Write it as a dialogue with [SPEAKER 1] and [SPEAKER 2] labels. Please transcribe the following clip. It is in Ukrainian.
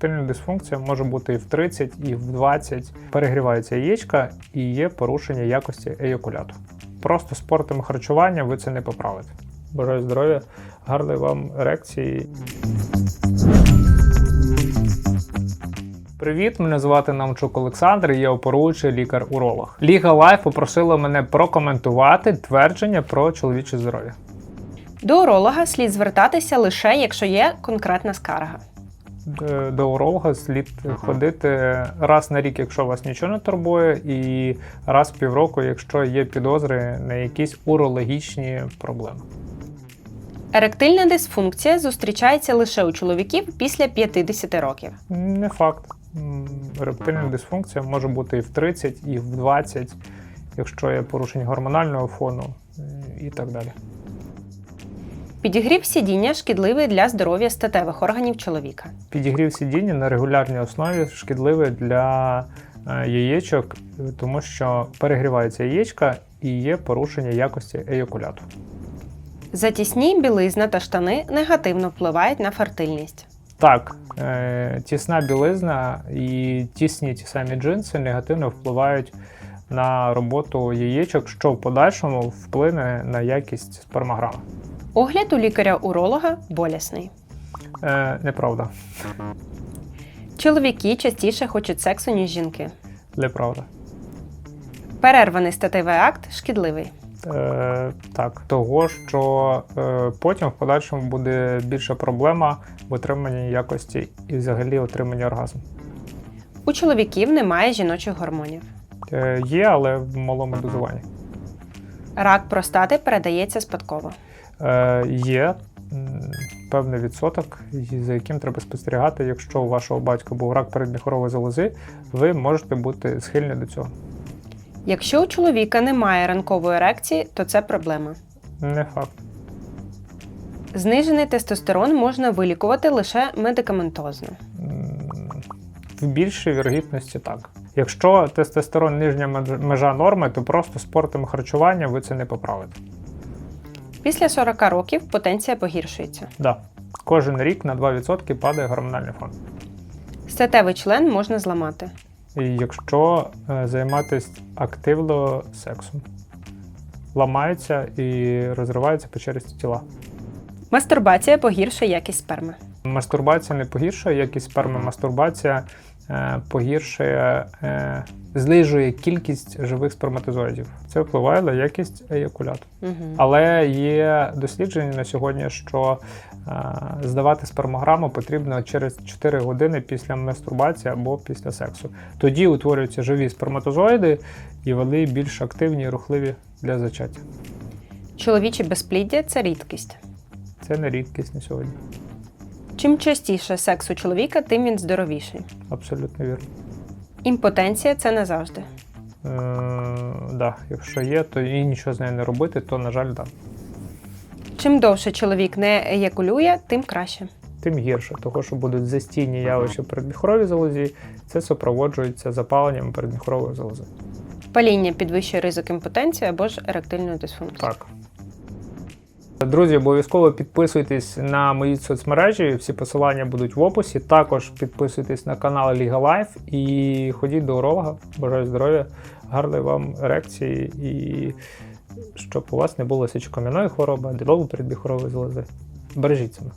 [SPEAKER 1] Тильна дисфункція може бути і в 30, і в 20. Перегрівається яєчка і є порушення якості еякуляту. Просто спортом харчування ви це не поправите. Бажаю здоров'я, гарної вам ерекції. Привіт, мене звати Намчук Олександр, я оперуючий лікар-уролог. Ліга Лайф попросила мене прокоментувати твердження про чоловіче здоров'я.
[SPEAKER 2] До уролога слід звертатися лише якщо є конкретна скарга.
[SPEAKER 1] Е, До уролога слід ходити раз на рік, якщо вас нічого не турбує, і раз в півроку, якщо є підозри на якісь урологічні проблеми.
[SPEAKER 2] Еректильна дисфункція зустрічається лише у чоловіків після 50 років.
[SPEAKER 1] Не факт. Еректильна дисфункція може бути і в 30, і в 20, якщо є порушення гормонального фону і так далі.
[SPEAKER 2] Підігрів сидіння шкідливий для здоров'я статевих органів чоловіка.
[SPEAKER 1] Підігрів сидіння на регулярній основі шкідливий для е, яєчок, тому що перегрівається яєчка і є порушення якості еякуляту.
[SPEAKER 2] Затісні білизна та штани негативно впливають на фертильність.
[SPEAKER 1] Так, е, тісна білизна і тісні ті самі джинси негативно впливають на роботу яєчок, що в подальшому вплине на якість спермограми.
[SPEAKER 2] Огляд у лікаря-уролога болісний.
[SPEAKER 1] Е, неправда.
[SPEAKER 2] Чоловіки частіше хочуть сексу, ніж жінки.
[SPEAKER 1] Неправда.
[SPEAKER 2] Перерваний статевий акт шкідливий.
[SPEAKER 1] Е, так, того, що е, потім в подальшому буде більша проблема в отриманні якості і взагалі отриманні оргазму.
[SPEAKER 2] У чоловіків немає жіночих гормонів.
[SPEAKER 1] Е, є, але в малому дозуванні.
[SPEAKER 2] Рак простати передається спадково.
[SPEAKER 1] Е, є певний відсоток, за яким треба спостерігати. Якщо у вашого батька був рак передміхорової залози, ви можете бути схильні до цього.
[SPEAKER 2] Якщо у чоловіка немає ранкової ерекції, то це проблема.
[SPEAKER 1] Не факт.
[SPEAKER 2] Знижений тестостерон можна вилікувати лише медикаментозно.
[SPEAKER 1] В більшій вірогідності так. Якщо тестостерон нижня межа норми, то просто спортом і харчуванням ви це не поправите.
[SPEAKER 2] Після 40 років потенція погіршується.
[SPEAKER 1] Да. Кожен рік на 2% падає гормональний фон.
[SPEAKER 2] Статевий член можна зламати.
[SPEAKER 1] І якщо е, займатися активно сексом, ламаються і розриваються печеристі тіла.
[SPEAKER 2] Мастурбація погіршує якість сперми.
[SPEAKER 1] Мастурбація не погіршує якість сперми, мастурбація погіршує, е, знижує кількість живих сперматозоїдів. Це впливає на якість еякуляту.
[SPEAKER 2] Угу.
[SPEAKER 1] Але є дослідження на сьогодні, що е, здавати спермограму потрібно через 4 години після мастурбації або після сексу. Тоді утворюються живі сперматозоїди, і вони більш активні і рухливі для зачаття.
[SPEAKER 2] Чоловіче безпліддя це рідкість.
[SPEAKER 1] Це не рідкість на сьогодні.
[SPEAKER 2] Чим частіше секс у чоловіка, тим він здоровіший.
[SPEAKER 1] Абсолютно вірно.
[SPEAKER 2] Імпотенція це не завжди.
[SPEAKER 1] Е, да, якщо є, то і нічого з нею не робити, то, на жаль, да.
[SPEAKER 2] Чим довше чоловік не еякулює, тим краще.
[SPEAKER 1] Тим гірше, того, що будуть застійні явища в передміхоровій залозі, це супроводжується запаленням передміхорової залози.
[SPEAKER 2] Паління підвищує ризик імпотенції або ж еректильної дисфункції.
[SPEAKER 1] Так. Друзі, обов'язково підписуйтесь на мої соцмережі, всі посилання будуть в описі. Також підписуйтесь на канал Ліга Лайф і ходіть до уролога. Бажаю здоров'я, гарної вам ерекції і щоб у вас не було сечокам'яної хвороби, а ділову передбіхорової залози. Бережіть себе.